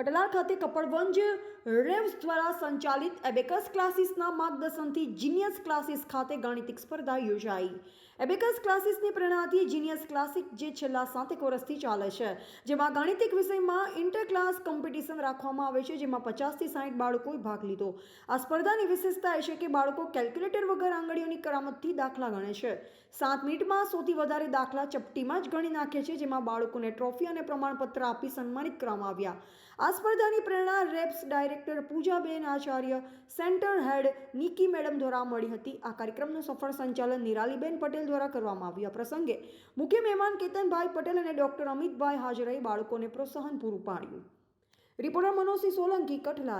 કટલા ખાતે કપડવંજ રેવ્સ દ્વારા સંચાલિત એબેકસ ક્લાસીસના માર્ગદર્શનથી જીનિયસ ક્લાસીસ ખાતે ગાણિતિક સ્પર્ધા યોજાઈ. એબેકસ ક્લાસીસની પ્રેરણાથી જીનિયસ ક્લાસિક જે છેલ્લા સાતેક વર્ષથી ચાલે છે, જેમાં ગાણિતિક વિષયમાં ઇન્ટર ક્લાસ કોમ્પિટિશન રાખવામાં આવે છે, જેમાં પચાસથી સાઠ બાળકોએ ભાગ લીધો. આ સ્પર્ધાની વિશેષતા એ છે કે બાળકો કેલ્ક્યુલેટર વગર આંગળીઓની કરામતથી દાખલા ગણે છે. સાત મિનિટમાં સૌથી વધારે દાખલા ચપટીમાં જ ગણી નાખે છે, જેમાં બાળકોને ટ્રોફી અને પ્રમાણપત્ર આપી સન્માનિત કરવામાં આવ્યા. આ સ્પર્ધાની પ્રેરણા રેપ્સ ડાયરેક્ટર પૂજાબેન Acharya, centre head Niki madam દ્વારા મળી હતી. આ કાર્યક્રમનું સફળ સંચાલન નિરાલીબેન પટેલ દ્વારા કરવામાં આવ્યું. આ પ્રસંગે મુખ્ય મહેમાન કેતનભાઈ પટેલ અને ડોક્ટર અમિતભાઈ હાજરાએ બાળકોને પ્રોત્સાહન પૂરું પાડ્યું. રિપોર્ટર મનોજસિંહ સોલંકી, કઠલાલ